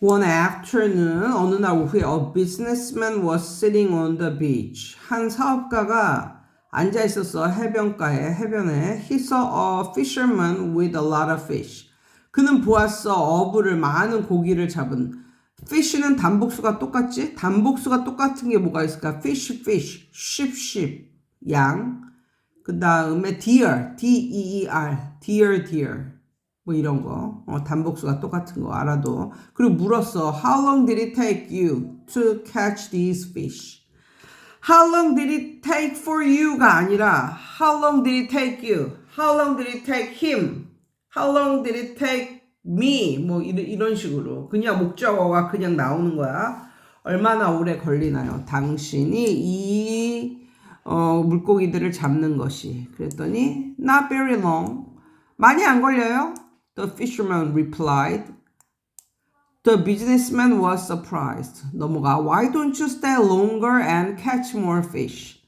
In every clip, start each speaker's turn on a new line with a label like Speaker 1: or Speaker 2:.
Speaker 1: One afternoon, 어느 날 오후에 a businessman was sitting on the beach. 한 사업가가 앉아 있었어 해변가에 해변에. He saw a fisherman with a lot of fish. 그는 보았어 어부를 많은 고기를 잡은. fish는 단복수가 똑같지? 단복수가 똑같은 게 뭐가 있을까? fish, fish, sheep, sheep, 양. 그 다음에 deer, D-E-E-R, deer, deer. 뭐 이런 거. 어, 단복수가 똑같은 거 알아도. 그리고 물었어. How long did it take you to catch these fish? How long did it take for you가 아니라 How long did it take you? How long did it take him? How long did it take me? 뭐 이런, 이런 식으로 그냥 목적어가 그냥 나오는 거야. 얼마나 오래 걸리나요? 당신이 이 어, 물고기들을 잡는 것이. 그랬더니 not very long. 많이 안 걸려요. The fisherman replied. The businessman was surprised. 넘어가. Why don't you stay longer and catch more fish?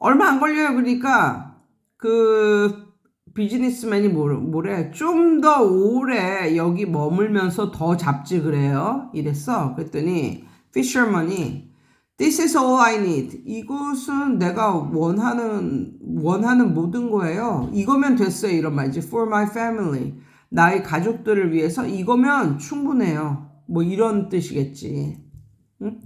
Speaker 1: 얼마 안 걸려요. 그러니까 그 비즈니스맨이 뭐래? 좀 더 오래 여기 머물면서 더 잡지 그래요. 이랬어. 그랬더니 fisherman이 This is all I need. 이것은 내가 원하는 원하는 모든 거예요. 이거면 됐어요. 이런 말이지. For my family. 나의 가족들을 위해서 이거면 충분해요. 뭐 이런 뜻이겠지. 응?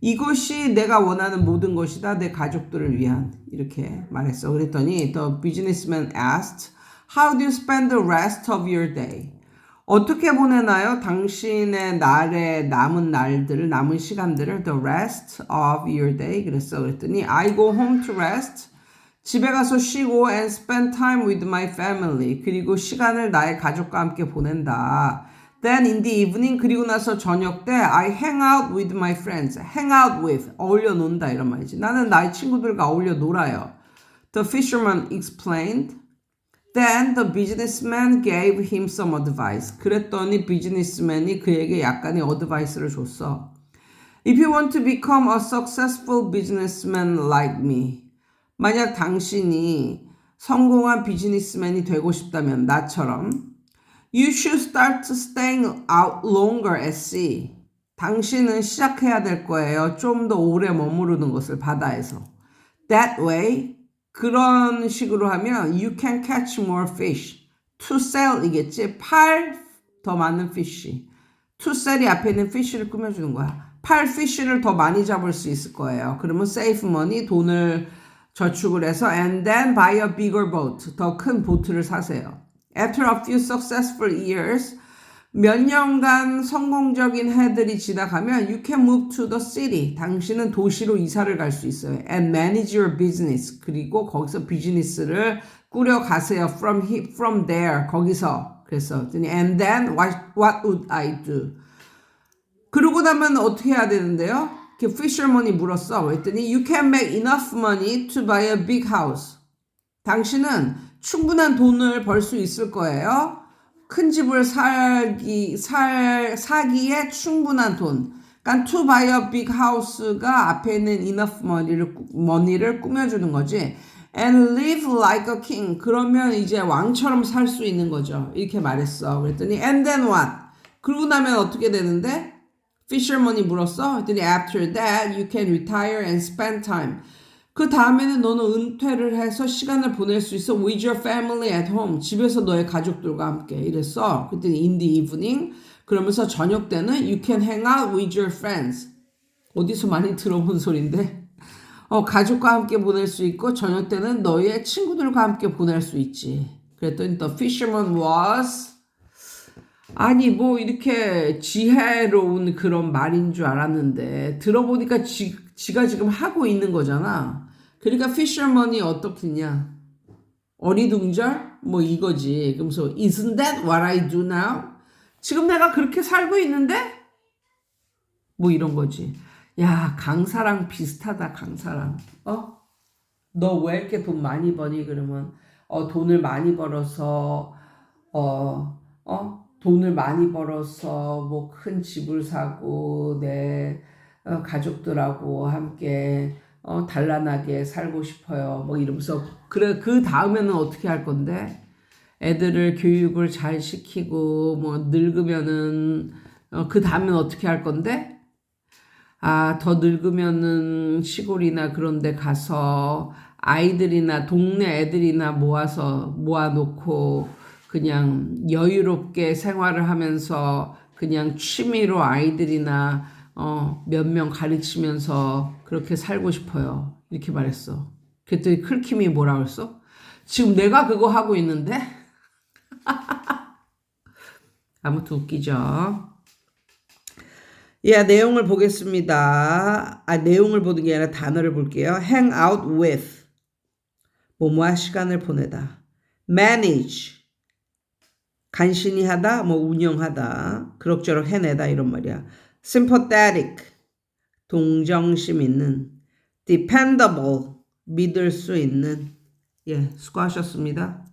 Speaker 1: 이것이 내가 원하는 모든 것이다. 내 가족들을 위한. 이렇게 말했어. 그랬더니 the businessman asked, How do you spend the rest of your day? 어떻게 보내나요? 당신의 날의 남은 날들을, 남은 시간들을 the rest of your day. 그랬어. 그랬더니 I go home to rest. 집에 가서 쉬고 and spend time with my family. 그리고 시간을 나의 가족과 함께 보낸다. Then in the evening 그리고 나서 저녁 때 I hang out with my friends. hang out with 어울려 논다 이런 말이지. 나는 나의 친구들과 어울려 놀아요. The fisherman explained. Then the businessman gave him some advice. 그랬더니 비즈니스맨이 그에게 약간의 어드바이스를 줬어. If you want to become a successful businessman like me. 만약 당신이 성공한 비즈니스맨이 되고 싶다면 나처럼 You should start staying out longer at sea. 당신은 시작해야 될 거예요. 좀 더 오래 머무르는 것을 바다에서. That way, 그런 식으로 하면 you can catch more fish. To sell 이겠지. 팔 더 많은 fish. To sell이 앞에 있는 fish를 꾸며주는 거야. 팔 fish를 더 많이 잡을 수 있을 거예요. 그러면 save money 돈을 저축을 해서 and then buy a bigger boat. 더 큰 보트를 사세요. After a few successful years, 몇 년간 성공적인 해들이 지나가면 you can move to the city. 당신은 도시로 이사를 갈 수 있어요. And manage your business. 그리고 거기서 비즈니스를 꾸려 가세요. From he, from there. 거기서. 그래서 and then what, what would I do? 그러고 나면 어떻게 해야 되는데요? 그 fisherman이 물었어. 그랬더니 you can make enough money to buy a big house. 당신은 충분한 돈을 벌 수 있을 거예요. 큰 집을 살기 살 사기에 충분한 돈. 그러니까 to buy a big house가 앞에 있는 enough money를 money를 꾸며주는 거지. And live like a king. 그러면 이제 왕처럼 살 수 있는 거죠. 이렇게 말했어. 그랬더니 and then what? 그러고 나면 어떻게 되는데? Fisherman이 물었어. 그랬더니 after that you can retire and spend time. 그 다음에는 너는 은퇴를 해서 시간을 보낼 수 있어 with your family at home. 집에서 너의 가족들과 함께 이랬어. 그랬더니 in the evening 그러면서 저녁 때는 you can hang out with your friends. 어디서 많이 들어본 소린데? 어, 가족과 함께 보낼 수 있고 저녁 때는 너의 친구들과 함께 보낼 수 있지. 그랬더니 the fisherman was 아니 뭐 이렇게 지혜로운 그런 말인 줄 알았는데 들어보니까 지, 지가 지금 하고 있는 거잖아. 그러니까 fisherman이 어떻겠냐? 어리둥절? 뭐 이거지. 그러면서 isn't that what I do now? 지금 내가 그렇게 살고 있는데? 뭐 이런 거지. 야 강사랑 비슷하다 강사랑. 어? 너 왜 이렇게 돈 많이 버니? 그러면 어 돈을 많이 벌어서 어 어? 돈을 많이 벌어서 뭐 큰 집을 사고 내 어, 가족들하고 함께 어, 단란하게 살고 싶어요. 뭐 이러면서 그래 그 다음에는 어떻게 할 건데? 애들을 교육을 잘 시키고 뭐 늙으면은 어, 그 다음엔 어떻게 할 건데? 아, 더 늙으면은 시골이나 그런 데 가서 아이들이나 동네 애들이나 모아서 모아놓고 그냥 여유롭게 생활을 하면서 그냥 취미로 아이들이나 어, 몇 명 가르치면서 그렇게 살고 싶어요. 이렇게 말했어. 그랬더니 클킴이 뭐라 그랬어? 지금 내가 그거 하고 있는데? 아무튼 웃기죠. 예, 내용을 보겠습니다. 아, 내용을 보는 게 아니라 단어를 볼게요. hang out with. 뭐뭐할 시간을 보내다. manage. 간신히 하다, 뭐 운영하다, 그럭저럭 해내다 이런 말이야. sympathetic. 동정심 있는. dependable. 믿을 수 있는. 예, 수고하셨습니다.